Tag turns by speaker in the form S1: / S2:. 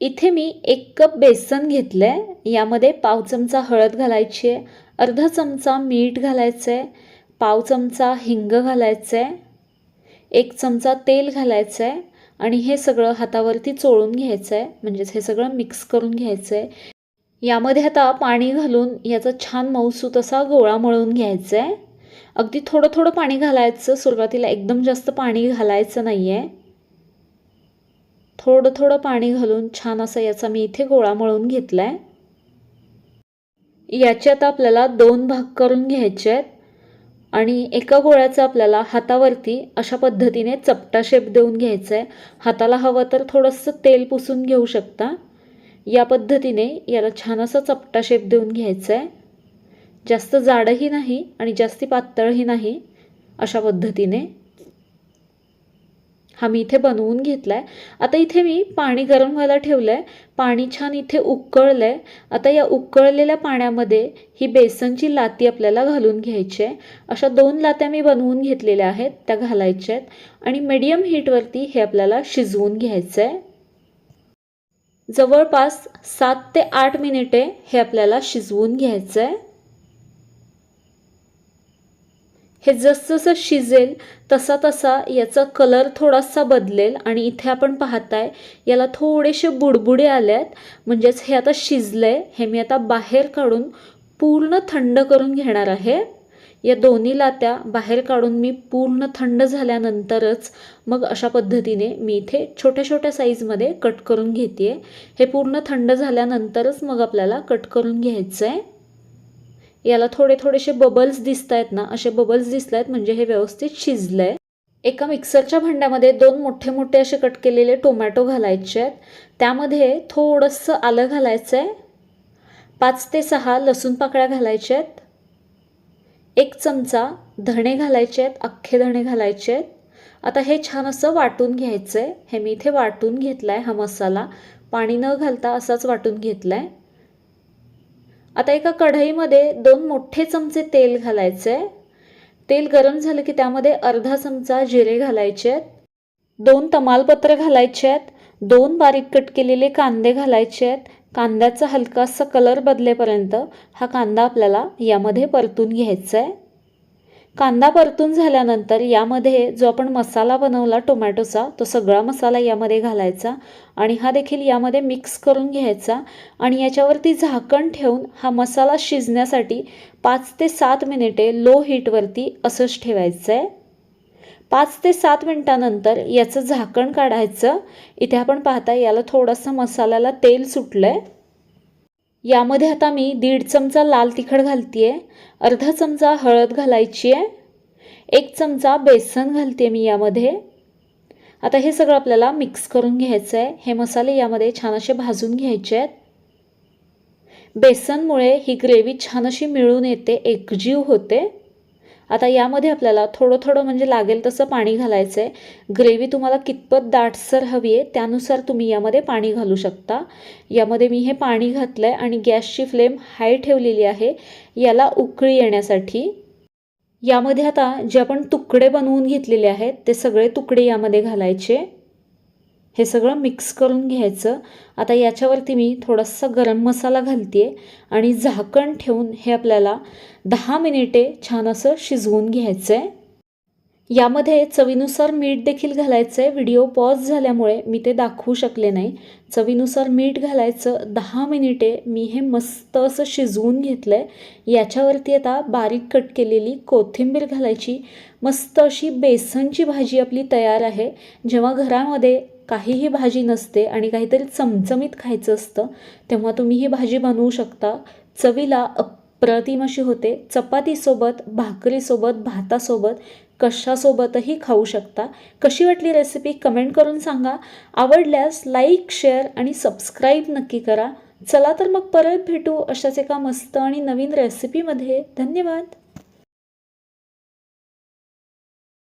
S1: इथे मी एक कप बेसन घेतलं आहे यामध्ये पाव चमचा हळद घालायची आहे. अर्धा चमचा मीठ घालायचं आहे पाव चमचा हिंग घालायचं आहे एक चमचा तेल घालायचं आहे आणि हे सगळं हातावरती चोळून घ्यायचं आहे म्हणजेच हे सगळं मिक्स करून घ्यायचं आहे यामध्ये आता पाणी घालून याचा छान मऊसूत असा गोळा मळून घ्यायचा आहे अगदी थोडं थोडं पाणी घालायचं. सुरुवातीला एकदम जास्त पाणी घालायचं नाही आहे थोडं थोडं पाणी घालून छान असा याचा मी इथे गोळा मळून घेतला आहे याचे आता आपल्याला दोन भाग करून घ्यायचे आहेत. आणि एका गोळ्याचा आपल्याला हातावरती अशा पद्धतीने चपटा शेप देऊन घ्यायचा आहे हाताला हवं तर थोडंसं तेल पुसून घेऊ शकता. या पद्धतीने याला छान असा चपटा शेप देऊन घ्यायचा आहे जास्त जाडही नाही आणि जास्ती पातळही नाही अशा पद्धतीने. हा मी इथे बनवून घेतला आहे आता इथे मी पाणी गरम व्हायला ठेवलं आहे पाणी छान इथे उकळलं आहे आता या उकळलेल्या पाण्यामध्ये ही बेसनची लाती आपल्याला घालून घ्यायची आहे. अशा दोन लात्या मी बनवून घेतलेल्या आहेत. त्या घालायच्या आहेत. आणि मीडियम हीटवरती हे आपल्याला शिजवून घ्यायचं आहे जवळपास सात ते आठ मिनिटे हे आपल्याला शिजवून घ्यायचं आहे हे जसजसं शिजेल तसा तसा याचा कलर थोडासा बदलेल आणि इथे आपण पाहताय याला थोडेसे बुडबुडे आले आहेत म्हणजेच हे आता शिजलं आहे हे मी आता बाहेर काढून पूर्ण थंड करून घेणार आहे. या दोन्ही लात्या बाहेर काढून मी पूर्ण थंड झाल्यानंतरच मग अशा पद्धतीने मी इथे छोट्या छोट्या साईजमध्ये कट करून घेते हे पूर्ण थंड झाल्यानंतरच मग आपल्याला कट करून घ्यायचं आहे याला थोडे थोडेसे बबल्स दिसत आहेत ना असे बबल्स दिसत आहेत म्हणजे हे व्यवस्थित शिजलं आहे एका मिक्सरच्या भांड्यामध्ये दोन मोठे मोठे असे कट केलेले टोमॅटो घालायचे आहेत. त्यामध्ये थोडंसं आलं घालायचं आहे पाच ते सहा लसूण पाकळ्या घालायच्या आहेत. एक चमचा धणे घालायचे आहेत अख्खे धणे घालायचे आहेत. आता हे छान असं वाटून घ्यायचं आहे हे मी इथे वाटून घेतला आहे हा मसाला. पाणी न घालता असाच वाटून घेतला आहे आता एका कढईमध्ये दोन मोठे चमचे तेल घालायचे. आहे तेल गरम झालं की त्यामध्ये अर्धा चमचा जिरे घालायचे. आहेत दोन तमालपत्र घालायचे. आहेत दोन बारीक कट केलेले कांदे घालायचे. आहेत कांद्याचा हलकासा कलर बदलेपर्यंत हा कांदा आपल्याला यामध्ये परतून घ्यायचा आहे. कांदा परतून झाल्यानंतर यामध्ये जो आपण मसाला बनवला टोमॅटोचा तो सगळा मसाला यामध्ये घालायचा आणि हा देखील यामध्ये मिक्स करून घ्यायचा आणि याच्यावरती झाकण ठेवून हा मसाला शिजण्यासाठी पाच ते सात मिनिटे लो हीटवरती असंच ठेवायचं आहे पाच ते सात मिनटानंतर याचं झाकण काढायचं. इथे आपण पाहता याला थोडंसं मसाल्याला तेल सुटलं आहे यामध्ये आता मी दीड चमचा लाल तिखट घालते आहे अर्धा चमचा हळद घालायची आहे एक चमचा बेसन घालते मी यामध्ये. आता हे सगळं आपल्याला मिक्स करून घ्यायचं आहे हे मसाले यामध्ये छान असे भाजून घ्यायचे आहेत बेसनमुळे ही ग्रेव्ही छान अशी मिळून येते एकजीव होते. आता यामध्ये आपल्याला थोडं थोडं म्हणजे लागेल तसं पाणी घालायचं आहे ग्रेव्ही तुम्हाला कितपत दाटसर हवी आहे त्यानुसार तुम्ही यामध्ये पाणी घालू शकता. यामध्ये मी हे पाणी घातलं आहे आणि गॅसची फ्लेम हाय ठेवलेली आहे याला उकळी येण्यासाठी. यामध्ये आता जे आपण तुकडे बनवून घेतलेले आहेत ते सगळे तुकडे यामध्ये घालायचे. हे सगळं मिक्स करून घ्यायचं. आता याच्यावरती मी थोडासा गरम मसाला घालते आणि झाकण ठेवून हे आपल्याला दहा मिनिटे छान असं शिजवून घ्यायचं आहे यामध्ये चवीनुसार मीठ देखील घालायचं आहे व्हिडिओ पॉज झाल्यामुळे मी ते दाखवू शकले नाही. चवीनुसार मीठ घालायचं. दहा मिनिटे मी हे मस्त असं शिजवून घेतलं आहे याच्यावरती आता बारीक कट केलेली कोथिंबीर घालायची. मस्त अशी बेसनची भाजी आपली तयार आहे. जेव्हा घरामध्ये काहीही भाजी नसते आणि काहीतरी चमचमीत खायचं असतं तेव्हा तुम्ही ही भाजी बनवू शकता. चवीला अप्रतिम अशी होते. चपातीसोबत भाकरीसोबत भातासोबत कशासोबतही खाऊ शकता. कशी वाटली रेसिपी कमेंट करून सांगा. आवडल्यास लाईक शेअर आणि सबस्क्राईब नक्की करा. चला तर मग परत भेटू अशाच एका मस्त आणि नवीन रेसिपीमध्ये धन्यवाद.